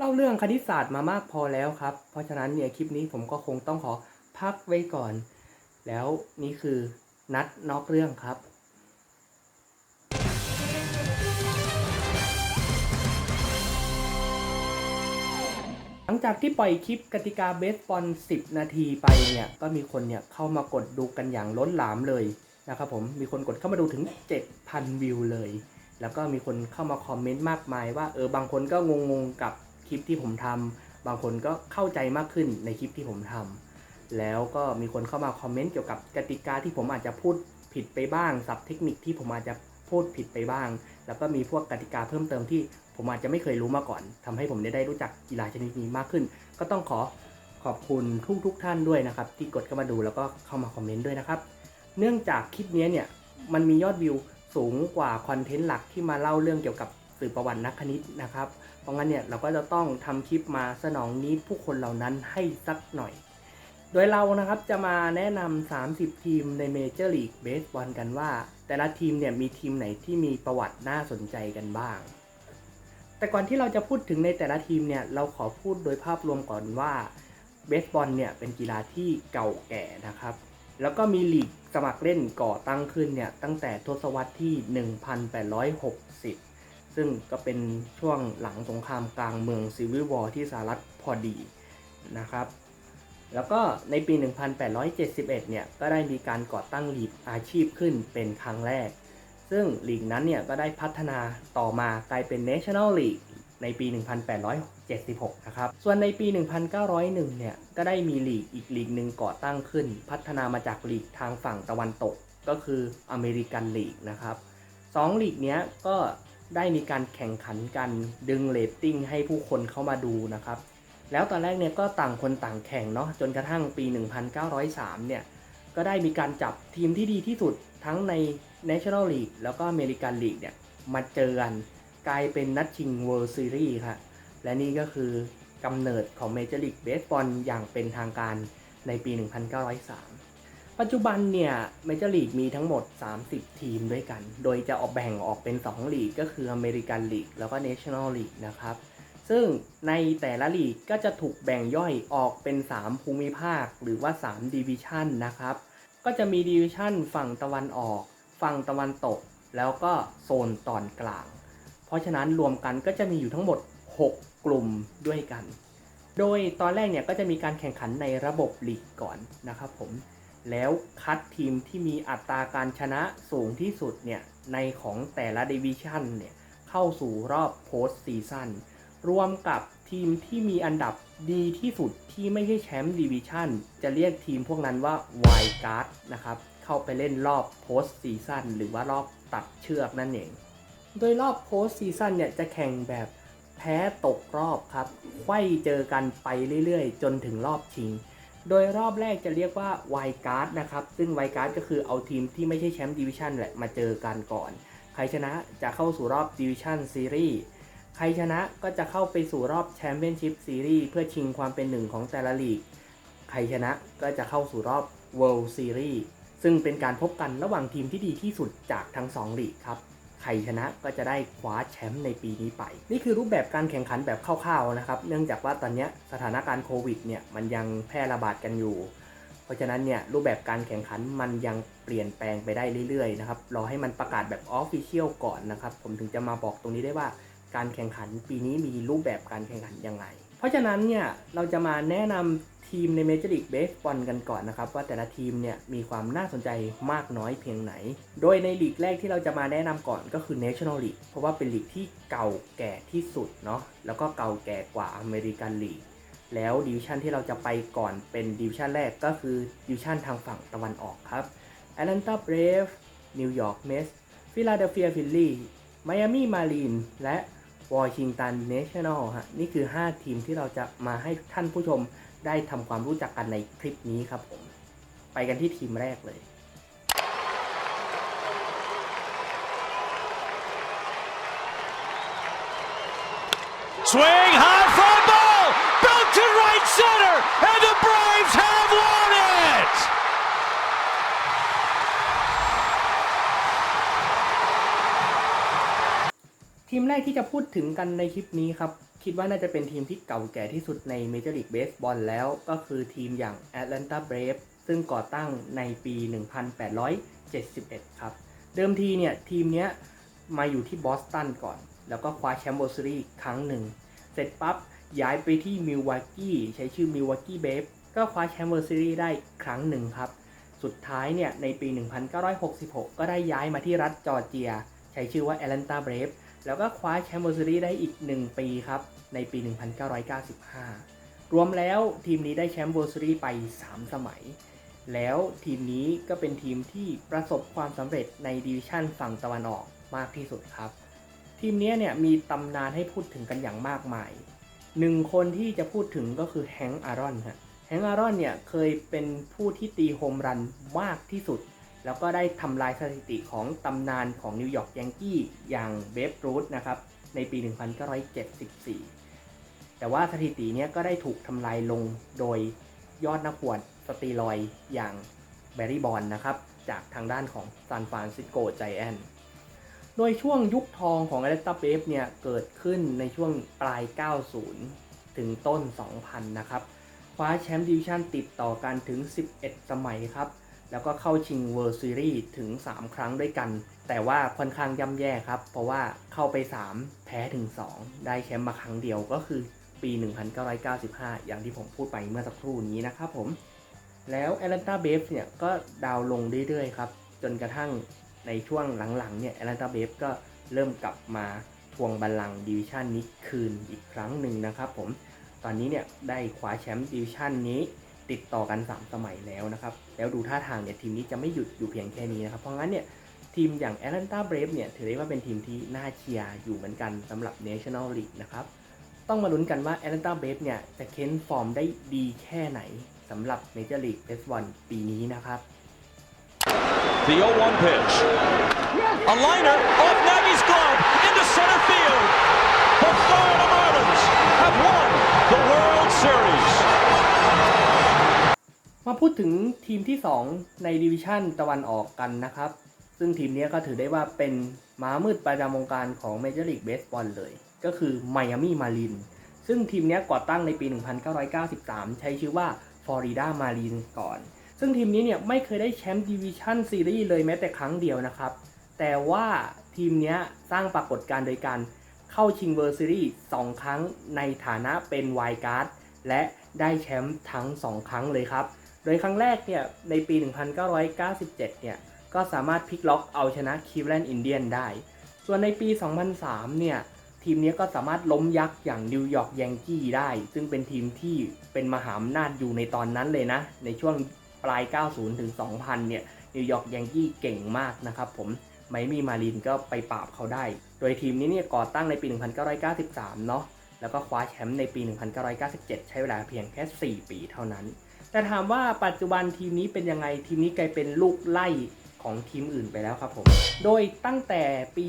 เล่าเรื่องคณิตศาสตร์มามากพอแล้วครับ เพราะฉะนั้นเนี่ยคลิปนี้ผมก็คงต้องขอพักไว้ก่อน แล้วนี่คือนัดนอกเรื่องครับหลังจากที่ปล่อยคลิปกติกาเบสบอล 10 นาทีไปเนี่ย ก็มีคนเนี่ยเข้ามากดดูกันอย่างล้นหลามเลยนะครับผม มีคนกดเข้ามาดูถึง 7,000 วิวเลย แล้วก็มีคนเข้ามาคอมเมนต์มากมายว่าเออบางคนก็งงๆกับ คลิปที่ผมทำบางคนก็เข้าใจมากขึ้นในคลิปที่ผมทำแล้วก็มีคนเข้ามาคอมเมนต์เกี่ยวกับกติกาที่ผมอาจจะพูดผิดไปบ้างศัพท์เทคนิคที่ผมอาจจะพูดผิดไปบ้าง แล้วก็มีพวกกติกาเพิ่มเติมที่ผมอาจจะไม่เคยรู้มาก่อนทำให้ผมได้รู้จักกีฬาชนิดนี้มากขึ้น ก็ต้องขอขอบคุณทุกทุกๆท่านด้วยนะครับ ที่กดเข้ามาดูแล้วก็เข้ามาคอมเมนต์ด้วยนะครับ เนื่องจากคลิปนี้เนี่ยมันมียอดวิวสูงกว่าคอนเทนต์หลักที่มาเล่าเรื่องเกี่ยวกับ สื่อประวัตินักคณิตนะครับ เพราะงั้นเนี่ยเราก็จะต้องทำคลิปมาสนองนี้ผู้คนเหล่านั้นให้สักหน่อย โดยเรานะครับจะมาแนะนำ30 ทีมในเมเจอร์ลีกเบสบอลกันว่า แต่ละทีมเนี่ยมีทีมไหนที่มีประวัติน่าสนใจกันบ้าง แต่ก่อนที่เราจะพูดถึงในแต่ละทีมเนี่ยเราขอพูดโดยภาพรวมก่อนว่าเบสบอลเนี่ยเป็นกีฬาที่เก่าแก่นะครับ แล้วก็มีลีกสมัครเล่นก่อตั้งขึ้นเนี่ยตั้งแต่ทศวรรษที่ 1860 ซึ่งก็เป็นช่วงหลังสงครามกลางเมืองซิวิลวอร์ที่สหรัฐพอดีนะครับ แล้วก็ในปี 1871 เนี่ย ก็ได้มีการก่อตั้งลีกอาชีพขึ้นเป็นครั้งแรก ซึ่งลีกนั้นเนี่ยก็ได้พัฒนาต่อมากลายเป็น National League ในปี 1876 นะครับ ส่วนในปี 1901 เนี่ย ก็ได้มีลีกอีกลีกหนึ่งก่อตั้งขึ้น พัฒนามาจากลีกทางฝั่งตะวันตก ก็คืออเมริกันลีกนะครับสองลีกเนี้ยก็ ได้มีการแข่งขันกันดึงเรตติ้งให้ผู้คนเข้ามาดูนะครับ แล้วตอนแรกเนี่ยก็ต่างคนต่างแข่งเนาะจนกระทั่งปี 1903 เนี่ย ก็ได้มีการจับทีมที่ดีที่สุดทั้งใน National League แล้วก็ American League เนี่ย มาเจอกันกลายเป็นนัดชิง World Series ครับและนี่ก็คือกำเนิดของ Major League Baseball อย่างเป็นทางการในปี 1903 ปัจจุบันเนี่ย Major League มีทั้งหมด 30 ทีมด้วยกัน โดยจะออกแบ่งออกเป็น 2 ลีกก็คือ American League แล้วก็ National League นะครับ ซึ่งในแต่ละลีกก็จะถูกแบ่งย่อยออกเป็น 3 ภูมิภาคหรือว่า 3 ดิวิชันนะครับ ก็จะมีดิวิชันฝั่งตะวันออก ฝั่งตะวันตก แล้วก็โซนตอนกลาง เพราะฉะนั้นรวมกันก็จะมีอยู่ทั้งหมด 6 กลุ่มด้วยกัน โดยตอนแรกเนี่ยก็จะมีการแข่งขันในระบบลีกก่อนนะครับผม แล้วคัดทีมที่มีอัตราการชนะสูงที่สุดเนี่ยในของแต่ละดิวิชันเนี่ยเข้าสู่รอบโพสต์ซีซั่นรวมกับทีมที่มีอันดับดีที่สุดที่ไม่ใช่แชมป์ดิวิชั่นจะเรียกทีมพวกนั้นว่า Wild Card นะครับเข้าไปเล่นรอบ Post Season หรือว่ารอบตัดเชือกนั่นเอง โดยรอบ Post Season เนี่ยจะแข่งแบบแพ้ตกรอบครับไข้เจอกันไปเรื่อยๆ จนถึงรอบชิง โดยรอบแรกจะเรียกว่า Wild Card นะครับ ซึ่ง Wild Card ก็คือเอาทีมที่ไม่ใช่แชมป์ดิวิชันแหละมาเจอกันก่อน ใครชนะจะเข้าสู่รอบ Division Series ใครชนะก็จะเข้าไปสู่รอบแชมเปี้ยนชิพซีรีส์เพื่อชิงความเป็นหนึ่งของแต่ละลีก ใครชนะก็จะเข้าสู่รอบ World Series ซึ่งเป็นการพบกันระหว่างทีมที่ดีที่สุดจากทั้ง 2 ลีกครับ ใครชนะก็จะได้คว้าแชมป์ในปีนี้ไป นี่คือรูปแบบการแข่งขันแบบคร่าวๆนะครับ เนื่องจากว่าตอนนี้สถานการณ์โควิดเนี่ยมันยังแพร่ระบาดกันอยู่ เพราะฉะนั้นเนี่ยรูปแบบการแข่งขันมันยังเปลี่ยนแปลงไปได้เรื่อยๆนะครับรอให้มันประกาศแบบออฟฟิเชียลก่อนนะครับ ผมถึงจะมาบอกตรงนี้ได้ว่าการแข่งขันปีนี้มีรูปแบบการแข่งขันยังไง เพราะฉะนั้นเนี่ยเราจะมาแนะนำทีมใน Major League Baseball กันก่อนนะครับ ว่าแต่ละทีมเนี่ยมีความน่าสนใจมากน้อยเพียงไหน โดยในลีกแรกที่เราจะมาแนะนำก่อนก็คือ National League เพราะว่าเป็นลีกที่เก่าแก่ที่สุดเนาะแล้วก็เก่าแก่กว่า American League แล้วดิวิชันที่เราจะไปก่อนเป็นดิวิชันแรกก็คือดิวิชันทางฝั่งตะวันออกครับ Atlanta Braves New York Mets Philadelphia Phillies Miami Marlins และ วอชิงตันเนชั่นแนลฮะนี่คือ 5 ทีมที่เราจะมาให้ท่านผู้ชมได้ทำความรู้จักกันในคลิปนี้ครับผม ไปกันที่ทีมแรกเลย Swing, high fly ball, built to right center, and the Braves have won it. ทีมแรกที่จะพูดถึงกันในคลิปนี้ครับ คิดว่าน่าจะเป็นทีมที่เก่าแก่ที่สุดในเมเจอร์ลีกเบสบอลแล้ว ก็คือทีมอย่าง Atlanta Braves ซึ่งก่อตั้งในปี 1871 ครับ เดิมทีเนี่ย ทีมเนี้ยมาอยู่ที่บอสตันก่อน แล้วก็คว้าแชมป์ World Series ครั้งหนึ่ง เสร็จปั๊บ ย้ายไปที่มิลวากี้ใช้ชื่อมิลวากี้เบฟก็คว้าแชมป์ World Series ได้ครั้งหนึ่งครับ สุดท้ายเนี่ยในปี 1966 ก็ได้ย้ายมาที่รัฐจอร์เจีย ใช้ชื่อว่า Atlanta Braves แล้ แล้วก็คว้าแชมป์ World Series ได้อีก 1 ปีครับ ในปี 1995 รวมแล้วทีมนี้ได้แชมป์ World Series ไป 3 สมัย แล้วทีมนี้ก็เป็นทีมที่ประสบความสำเร็จในดิวิชั่นฝั่งตะวันออกมากที่สุดครับ ทีมนี้เนี่ยมีตำนานให้พูดถึงกันอย่างมากมายหนึ่งคนที่จะพูดถึงก็คือแฮงค์อารอนฮะแฮงค์อารอนเนี่ยเคยเป็นผู้ที่ตีโฮมรันมากที่สุด แล้วก็ได้ทำลายสถิติของตำนานของนิวยอร์กยังกี้อย่างเบฟรูธนะครับในปี 1974 แต่ว่าสถิตินี้ก็ได้ถูกทำลายลงโดยยอดนักบวชสตีรอยอย่างแบร์รี่บอลนะครับจากทางด้านของซานฟรานซิสโกไจแอนโดยช่วงยุคทองของ a อ l ต a เบฟเนี่ยเกิดขึ้นในช่วงปลาย 90 ถึงต้น 2000 นะครับคว้าแชมป์ดิวิชั่นติดต่อกันถึง 11 สมัยครับ แล้วก็เข้าชิง World Series ถึง 3 ครั้งด้วยกัน แต่ว่าค่อนข้างย่ำแย่ครับ เพราะว่าเข้าไป 3 แพ้ถึง 2 ได้แชมป์มาครั้งเดียวก็คือปี 1995 อย่างที่ผมพูดไปเมื่อสักครู่นี้นะครับผม แล้ว Atlanta Braves เนี่ยก็ดาวลงเรื่อยๆครับ จนกระทั่งในช่วงหลังๆเนี่ย Atlanta Braves ก็เริ่มกลับมาทวงบัลลังก์ดิวิชันนี้คืนอีกครั้งหนึ่งนะครับผม ตอนนี้เนี่ยได้คว้าแชมป์ดิวิชันนี้ติดต่อกัน 3 สมัยแล้วนะครับ แล้วดูท่าทางเนี่ยทีมนี้จะไม่หยุดอยู่เพียงแค่นี้นะครับ เพราะงั้นเนี่ยทีมอย่างแอตแลนตาเบรฟเนี่ยถือได้ว่าเป็นทีมที่น่าเชียร์อยู่เหมือนกันสำหรับเนชั่นแนลลีกนะครับต้องมาลุ้นกันว่าแอตแลนตาเบรฟเนี่ยจะเค้นฟอร์มได้ดีแค่ไหนสำหรับเมเจอร์ลีกเอสวันปีนี้นะครับ The 0-1 pitch. A liner off Nagy's glove into center field. The Florida Marlins have won the World Series. มาพูดถึงทีมที่ 2 ในดิวิชั่นตะวันออกกันนะครับ ซึ่งทีมนี้ก็ถือได้ว่าเป็นม้ามืดประจำวงการของ Major League Baseball เลย ก็คือ Miami Marlins ซึ่งทีมนี้ก่อตั้งในปี 1993 ใช้ชื่อว่า Florida Marlin ก่อน ซึ่งทีมนี้เนี่ยไม่เคยได้แชมป์ดิวิชั่นซีรีส์เลยแม้แต่ครั้งเดียวนะครับ แต่ว่าทีมนี้สร้างปรากฏการณ์โดยการเข้าชิงเวอร์ซีรีส์2ครั้งในฐานะเป็นไวการ์ดและได้แชมป์ทั้ง 2 ครั้งเลยครับ ดยครั้งแรกเนี่ยในปี 1997 เนี่ยก็สามารถพลิกล็อกเอาชนะคี v แลนด์อินเดียนได้ ส่วนในปี 2003 เนี่ยทีมนี้ก็สามารถล้มยักษ์อย่างนิวยอร์กยังกี้ได้ ซึ่งเป็นทีมที่เป็นมหาอำนาจอยู่ในตอนนั้นเลยนะ ในช่วงปลาย 90 ถึง 2000 เนี่ยนิวยอร์กยังกี้เก่งมากนะครับผมไมมี่มารินก็ไปปราบเขาได้ โดยทีมนี้เนี่ยก่อตั้งในปี 1993 เนาะแล้วก็คว้าแชมป์ในปี 1997 ใช้เวลาเพียงแค่ 4 ปีเท่านั้น แต่ถามว่าปัจจุบันทีมนี้เป็นยังไงทีมนี้กลายเป็นลูกไล่ของทีมอื่นไปแล้วครับผม โดยตั้งแต่ปี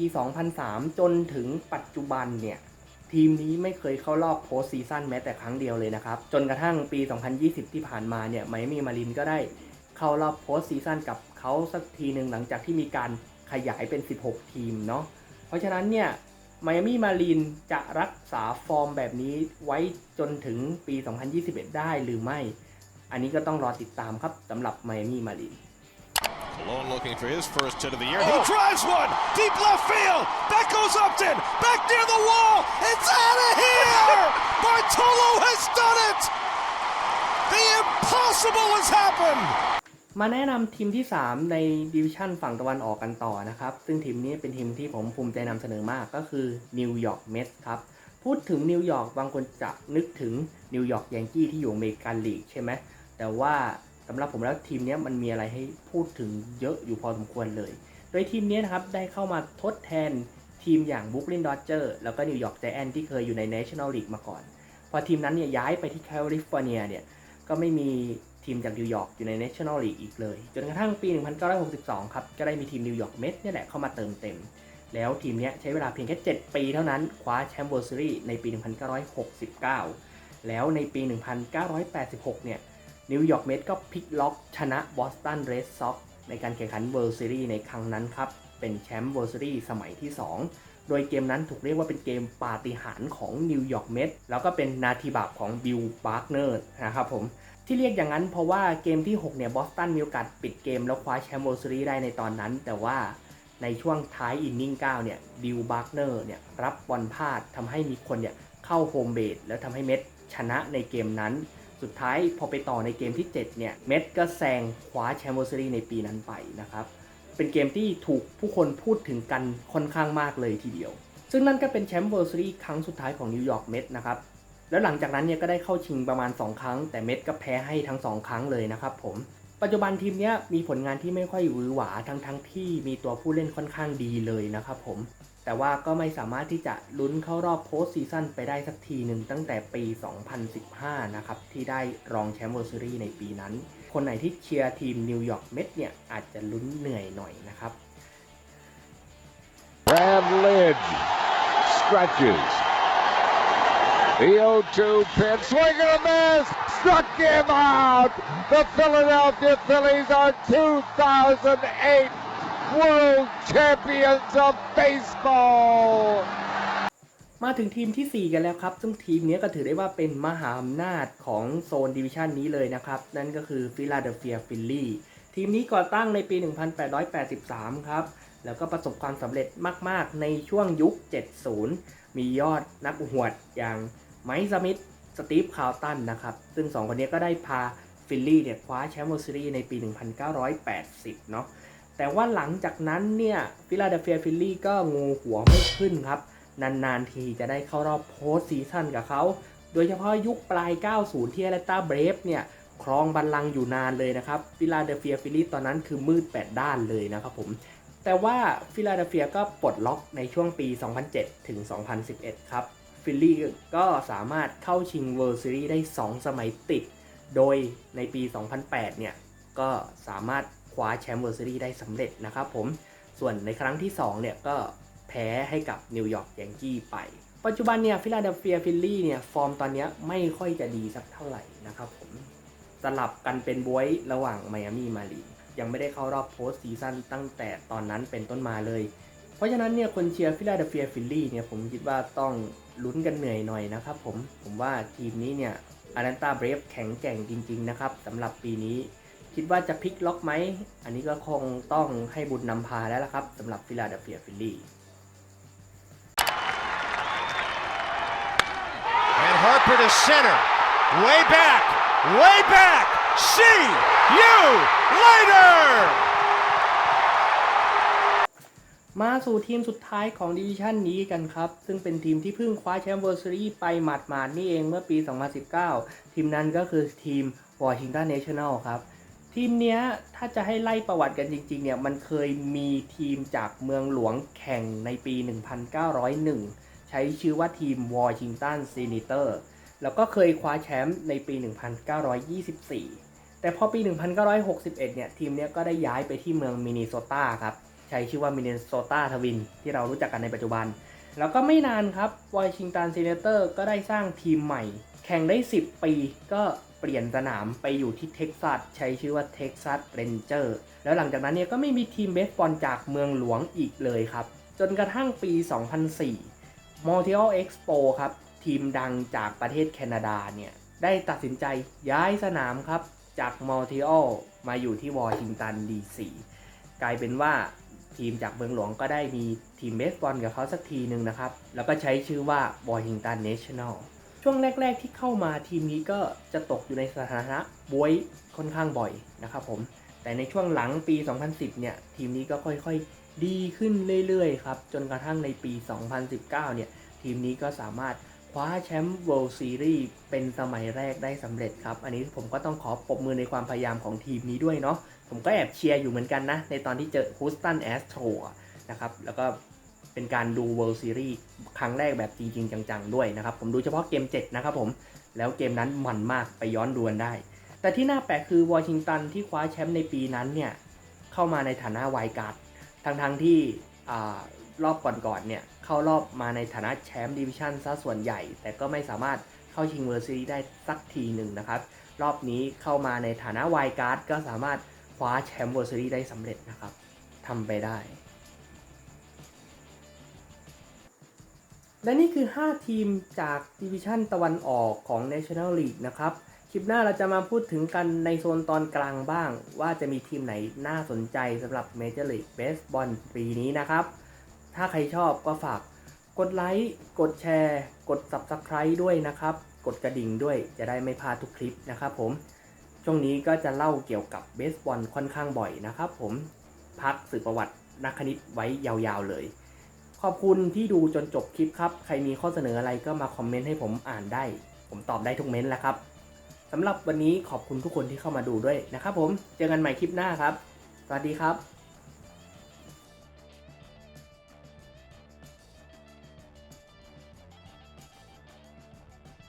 2003 จนถึงปัจจุบันเนี่ย ทีมนี้ไม่เคยเข้ารอบโพสซีซั่นแม้แต่ครั้งเดียวเลยนะครับ จนกระทั่งปี 2020 ที่ผ่านมาเนี่ยไมมี่มารินก็ได้เข้ารอบโพสซีซั่นกับเขาสักทีหนึ่งหลังจากที่มีการขยายเป็น 16 ทีมเนาะเพราะฉะนั้นเนี่ยไมอามี่มารีนจะรักษาฟอร์มแบบนี้ไว้จนถึงปี 2021 ได้หรือไม่ อันนี้ก็ต้องรอติดตามครับสำหรับไมอามี่มารีน Malone looking for his first hit of the year. He drives one deep left field. That goes Upton. Back near the wall. It's out of here. Bartolo has done it. The impossible has happened. มาแนะนำทีมที่ 3 ในดิวิชั่นฝั่งตะวันออกกันต่อนะครับ ซึ่งทีมนี้เป็นทีมที่ผมภูมิใจนำเสนอมากก็คือนิวยอร์กเมสครับ พูดถึงนิวยอร์กบางคนจะนึกถึงนิวยอร์กยังกี้ที่อยู่อเมริกันลีกใช่ไหม แต่ว่าสำหรับผมแล้วทีมนี้มันมีอะไรให้พูดถึงเยอะอยู่พอสมควรเลย โดยทีมนี้นะครับได้เข้ามาทดแทนทีมอย่างบุคลินดอ d เจอร์แล้วก็นิวยอร์กไจแอนที่เคยอยู่ใน National League มาก่อน พอทีมนั้นเนี่ยย้ายไปที่แคลิฟอร์เนียเนี่ยก็ไม่มีทีมจากนิวยอร์กอยู่ใน National League อีกเลย จนกระทั่งปี 1962 ครับ ก็ได้มีทีมนิวยอร์กเมทเนี่ยแหละเข้ามาเติมเต็ม แล้วทีมนี้ใช้เวลาเพียงแค่ 7 ปีเท่านั้น คว้าแชมป์ World Series ในปี 1969 แล้วในปี 1986 เนี่ย นิวยอร์กเมทก็พลิกล็อกชนะบอสตันเรดซ็อกในการแข่งขัน World Series ในครั้งนั้นครับ เป็นแชมป์ World Series สมัยที่ 2 โดยเกมนั้นถูกเรียกว่าเป็นเกมปาฏิหาริย์ของนิวยอร์กเมทแล้วก็เป็นนาทีบาปของบิลบาร์กเนอร์นะครับผมที่เรียกอย่างนั้นเพราะว่าเกมที่ 6 เนี่ยบอสตันมีโอกาสปิดเกมแล้วคว้าแชมป์ World Series ได้ในตอนนั้น แต่ว่าในช่วงท้ายอินนิ่ง 9 เนี่ยบิลบาร์กเนอร์เนี่ยรับบอลพลาดทำให้มีคนเนี่ยเข้าโฮมเบสแล้วทำให้เมทชนะในเกมนั้น สุดท้ายพอไปต่อในเกมที่ 7 เนี่ย เมทก็แซงคว้าแชมป์ World Series ในปีนั้นไปนะครับ เป็นเกมที่ถูกผู้คนพูดถึงกันค่อนข้างมากเลยทีเดียว ซึ่งนั่นก็เป็นแชมป์ World Series ครั้งสุดท้ายของนิวยอร์กเมทนะครับ แล้วหลังจากนั้นเนี่ยก็ได้เข้าชิงประมาณ 2 ครั้ง แต่เมทก็แพ้ให้ทั้ง 2 ครั้งเลยนะครับผม ปัจจุบันทีมเนี้ยมีผลงานที่ไม่ค่อยหวือหวาทั้งทั้งที่มีตัวผู้เล่นค่อนข้างดีเลยนะครับผม แต่ว่าก็ไม่สามารถที่จะลุ้นเข้ารอบโพสต์ซีซั่นไปได้สักทีหนึ่งตั้งแต่ปี 2015 นะครับ ที่ได้รองแชมป์ World Series ในปีนั้น คนไหนที่เชียร์ทีมนิวยอร์กเมทเนี่ยอาจจะลุ้นเหนื่อยหน่อยนะครับ Brad Lidge stretches. The 0-2 pitch, swing and a miss, struck him out. The Philadelphia Phillies are 2008 World Champions of Baseball. มาถึงทีมทีสี่ 4 กันแล้วครับ ซึ่งทีมนี้ก็ถือได้ว่าเป็นมหาอำนาจของโซนดิวิชันนี้เลยนะครับ นั่นก็คือฟิลาเดลเฟียฟิลลี่ทีมนี้ก่อตั้งในปี 1883 ครับ แล้วก็ประสบความสำเร็จมาก ๆ ในช่วงยุค 70 มียอดนักหวดอย่างไมค์สมิธสตีฟคาร์ตันนะครับ ซึ่ง 2 คนนี้ก็ได้พาฟิลลี่เนี่ยคว้าแชมป์ World Series ในปี 1980 เนาะ แต่ว่าหลังจากนั้นเนี่ยฟิลาเดลเฟียฟิลลี่ก็งูหัวไม่ขึ้นครับ นานๆทีจะได้เข้ารอบโพสซีซั่นกับเขา โดยเฉพาะยุคปลาย 90 ที่แอตแลนตาเบรฟเนี่ยครองบัลลังก์อยู่นานเลยนะครับฟิลาเดลเฟียฟิลลี่ตอนนั้นคือมืด 8 ด้านเลยนะครับผมแต่ว่าฟิลาเดลเฟียก็ปลดล็อกในช่วงปี 2007 ถึง 2011 ครับฟิลลี่ก็สามารถเข้าชิง World Series ได้ 2 สมัยติด โดยในปี 2008 เนี่ย ก็สามารถ ว้าแชมป์ World Series ได้สำเร็จนะครับผม ส่วนในครั้งที่2เนี่ยก็แพ้ให้กับนิวยอร์กยังกี้ไป ปัจจุบันเนี่ยฟิลาเดลเฟียฟิลลี่เนี่ยฟอร์มตอนนี้ไม่ค่อยจะดีสักเท่าไหร่นะครับผมสลับกันเป็นบวยระหว่างไมอามี่มารียังไม่ได้เข้ารอบโพสต์ซีซั่นตั้งแต่ตอนนั้นเป็นต้นมาเลย เพราะฉะนั้นเนี่ยคนเชียร์ฟิลาเดลเฟียฟิลลี่เนี่ยผมคิดว่าต้องลุ้นกันเหนื่อยหน่อยนะครับผมผมว่าทีมนี้เนี่ยอารันตาเบรฟแข็งแกร่งจริง ๆ นะครับสำหรับปีนี้ คิดว่าจะพลิกล็อกไหม อันนี้ก็คงต้องให้บุญนำพาแล้วละครับสำหรับฟิลาเดลเฟียฟิลลี่ And Harper to center. Way back. Way back. See you later. มาสู่ทีมสุดท้ายของดิวิชั่นนี้กันครับ ซึ่งเป็นทีมที่เพิ่งคว้าแชมป์เวิร์ซีรีส์ไปหมาดๆนี่เองเมื่อปี 2019 ทีมนั้นก็คือทีมวอชิงตันเนชั่นแนลครับ ทีมเนี้ยถ้าจะให้ไล่ประวัติกันจริง ๆ เนี่ยมันเคยมีทีมจากเมืองหลวงแข่งในปี 1901 ใช้ชื่อว่าทีมวอชิงตันซีนิเตอร์แล้วก็เคยคว้าแชมป์ในปี 1924 แต่พอปี 1961 เนี่ยทีมเนี้ยก็ได้ย้ายไปที่เมืองมินนิโซตาครับใช้ชื่อว่ามินนิโซตาทวินที่เรารู้จักกันในปัจจุบัน แล้วก็ไม่นานครับวอชิงตันซีเนเตอร์ก็ได้สร้างทีมใหม่ แข่งได้ 10 ปีก็ เปลี่ยนสนามไปอยู่ที่เท็กซัสใช้ชื่อว่าเท็กซัสเรนเจอร์แล้วหลังจากนั้นเนี่ยก็ไม่มีทีมเบสบอลจากเมืองหลวงอีกเลยครับ จนกระทั่งปี 2004 Montreal Expo ครับ ทีมดังจากประเทศแคนาดาเนี่ยได้ตัดสินใจย้ายสนามครับ จากมอ n ท r อ l มาอยู่ที่วอชิงตันดีซีกลายเป็นว่าทีมจากเมืองหลวงก็ได้มีทีมเบสบอลกับเขาสักทีหนึ่งนะครับ แล้วก็ใช้ชื่อว่าวอชิงตันเนชั่นแนล ช่วงแรก ๆ ที่เข้ามาทีมนี้ก็จะตกอยู่ในสถานะบวยค่อนข้างบ่อยนะครับผม แต่ในช่วงหลังปี 2010 เนี่ย ทีมนี้ก็ค่อยๆดีขึ้นเรื่อยๆครับ จนกระทั่งในปี 2019 เนี่ย ทีมนี้ก็สามารถคว้าแชมป์ World Series เป็นสมัยแรกได้สำเร็จครับ อันนี้ผมก็ต้องขอปรบมือในความพยายามของทีมนี้ด้วยเนาะ ผมก็แอบเชียร์อยู่เหมือนกันนะ ในตอนที่เจอ Houston Astro นะครับ แล้วก็ เป็นการดู World Series ครั้งแรกแบบจริง ๆ จัง ๆ ด้วยนะครับ ผมดูเฉพาะเกม 7 นะครับผม แล้วเกมนั้นมันมากไปย้อนดูนได้ แต่ที่น่าแปลกคือวอชิงตันที่คว้าแชมป์ในปีนั้นเนี่ย เข้ามาในฐานะไวการ์ดทั้งๆที่อรอบก่อนๆเนี่ย เข้ารอบมาในฐานะแชมป์ดิวิชั่นซะส่วนใหญ่ แต่ก็ไม่สามารถเข้าชิงเวอร์ซีรีส์ได้สักทีหนึ่งนะครับ รอบนี้เข้ามาในฐานะไวการ์ดก็สามารถคว้าแชมป์เวอร์ซีรีส์ได้สำเร็จนะครับทำไปได้ และนี่คือ 5 ทีมจากดิวิชั่นตะวันออกของ National League นะครับ คลิปหน้าเราจะมาพูดถึงกันในโซนตอนกลางบ้าง ว่าจะมีทีมไหนน่าสนใจสำหรับ Major League Baseball ปีนี้นะครับ ถ้าใครชอบก็ฝากกดไลค์ กดแชร์ กด Subscribe ด้วยนะครับ กดกระดิ่งด้วยจะได้ไม่พลาดทุกคลิปนะครับผม ช่วงนี้ก็จะเล่าเกี่ยวกับเบสบอลค่อนข้างบ่อยนะครับผม พักสื่อประวัตินักคณิตไว้ยาวๆเลย ขอบคุณที่ดูจนจบคลิปครับ ใครมีข้อเสนออะไรก็มาคอมเมนต์ให้ผมอ่านได้ ผมตอบได้ทุกเม้นต์แล้วครับสำหรับวันนี้ขอบคุณทุกคนที่เข้ามาดูด้วยนะครับผม เจอกันใหม่คลิปหน้าครับ สวัสดีครับ